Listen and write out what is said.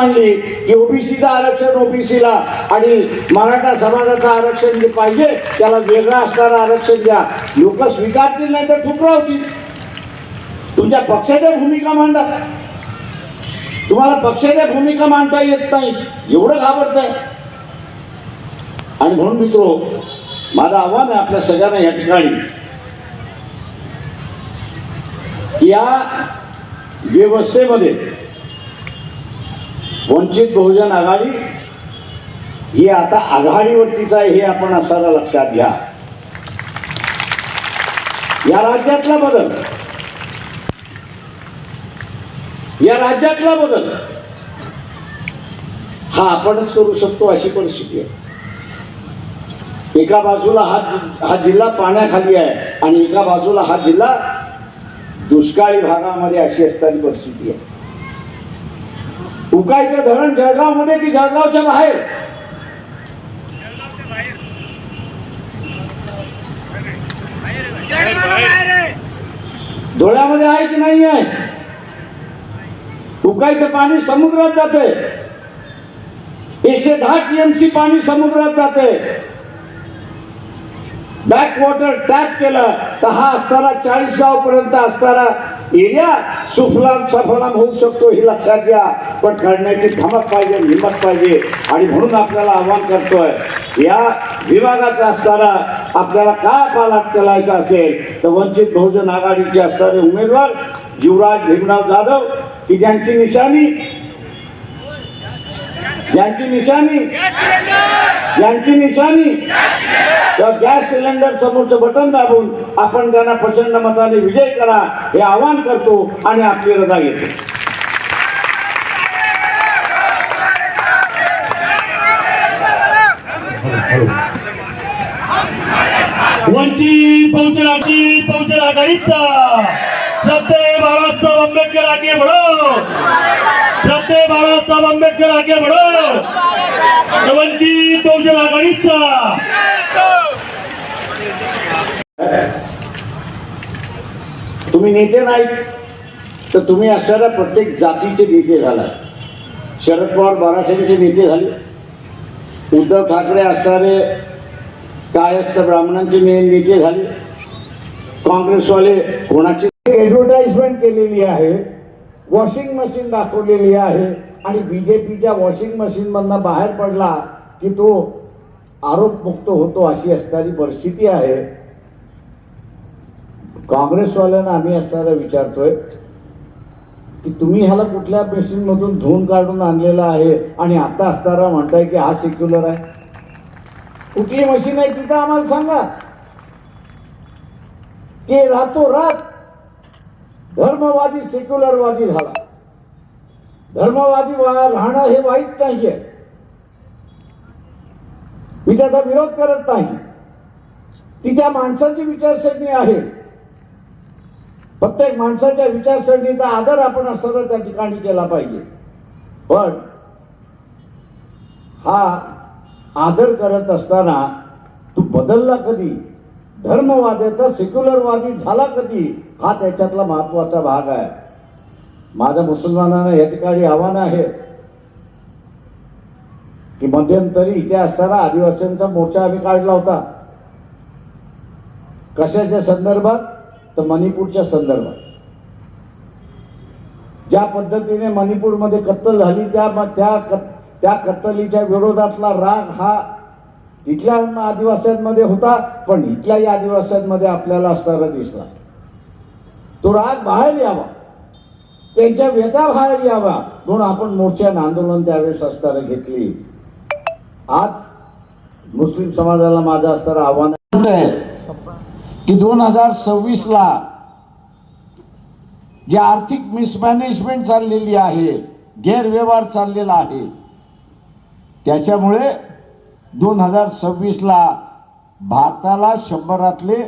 मांडली. की ओबीसीचं आरक्षण ओबीसीला. आणि मराठा समाजाचं आरक्षण जे पाहिजे त्याला वेगळं असणारं आरक्षण द्या. लोक स्वीकारतील नाही तर ठुकरावतील. तुमच्या पक्षाच्या भूमिका मांडा. तुम्हाला पक्षाच्या भूमिका मांडता येत नाही. एवढं घाबरत आहे आणि म्हणून मित्रो माझं आव्हान आहे आपल्या सगळ्यांना या ठिकाणी. या व्यवस्थेमध्ये वंचित बहुजन आघाडी ही आता आघाडीवरतीच आहे हे आपण असायला लक्षात घ्या. या राज्यातला बदल. या राज्यातला बदल. हा आपणच करू शकतो अशी परिस्थिती आहे. एका बाजूला हा हा जिल्हा पाण्याखाली आहे आणि एका बाजूला हा जिल्हा दुष्काळी भागामध्ये अशी असणारी परिस्थिती आहे. उकाईचं धरण जळगावमध्ये की जळगावच्या बाहेर? डोळ्यामध्ये आहे की नाही आहे? उकायचं पाणी समुद्रात जाते एकशे दहा टीएमसी पाणी समुद्रात जाते बॅक वॉटर टॅप केलं तर हा असताना चाळीस गाव पर्यंत असताना एरिया सुफलाम सफलाम होऊ शकतो हे लक्षात घ्या. पण करण्याची धमक पाहिजे हिंमत पाहिजे. आणि म्हणून आपल्याला आव्हान करतोय या विभागाचा असताना आपल्याला काय पालाट करायचा असेल तर वंचित बहुजन आघाडीचे असणारे उमेदवार युवराज भीमराव जाधव की ज्यांची निशाणी? ज्यांची निशाणी? ज्यांची निशाणी? तर गॅस सिलेंडर समोरचं बटन दाबून आपण त्यांना प्रचंड मताने विजय करा हे आवाहन करतो आणि आपली रजा घेतो. वंचित बहुजन आघाडी बहुजन आघाडीचा श्रद्धे बाळासाहेब आंबेडकर आगे बढो. श्रद्धे बाळासाहेब आंबेडकर आगे बढो. वंचित बहुजन आघाडीचा तुम्ही नेते नाहीत तर तुम्ही असणाऱ्या प्रत्येक जातीचे नेते झाला. शरद पवार बाराशेचे नेते झाले. उद्धव ठाकरे असणारे कायस्थ ब्राह्मणांचे नेते झाले. काँग्रेसवाले कोणाची? ऍडव्हर्टाइजमेंट केलेली आहे. वॉशिंग मशीन दाखवलेली आहे. आणि बीजेपीच्या वॉशिंग मशीनमधनं बाहेर पडला की तो आरोपमुक्त होतो अशी असणारी परिस्थिती आहे. काँग्रेसवाल्यांना आम्ही असणारा विचारतोय की तुम्ही ह्याला कुठल्या पेशंटमधून धुवून काढून आणलेला आहे आणि आता असताना म्हणताय की हा सेक्युलर आहे? कुठली मशीन आहे तिथं आम्हाला सांगा. की रातोरात धर्मवादी सेक्युलरवादी झाला. धर्मवादी राहणं हे वाईट नाहीये. मी त्याचा विरोध करत नाही. ती त्या माणसाची विचारसरणी आहे. प्रत्येक माणसाच्या विचारसरणीचा आदर आपण असं त्या ठिकाणी केला पाहिजे. पण हा आदर करत असताना तू बदलला कधी? धर्मवाद्याचा सेक्युलरवादी झाला कधी? हा त्याच्यातला महत्त्वाचा भाग आहे. माझ्या मुसलमानांना या ठिकाणी आव्हान आहे. की मध्यंतरी इथे असताना आदिवासींचा मोर्चा आम्ही काढला होता. कशाच्या संदर्भात? तर मणिपूरच्या संदर्भात. ज्या पद्धतीने मणिपूरमध्ये कत्तल झाली त्या त्या त्या कत्तलीच्या विरोधातला राग हा तिथल्या आदिवासींमध्ये होता पण इथल्याही आदिवासींमध्ये आपल्याला असताना दिसला. तो राग बाहेर यावा. त्यांच्या व्यथा बाहेर यावा. म्हणून आपण मोर्चाने आंदोलन त्यावेळेस असताना घेतली. आज मुस्लिम समाजाला माझं असणारं आव्हान आहे. की दोन हजार सव्वीस ला जी आर्थिक मिसमॅनेजमेंट चाललेली आहे गैरव्यवहार चाललेला आहे त्याच्यामुळे दोन हजार सव्वीस ला भारताला शंभरातले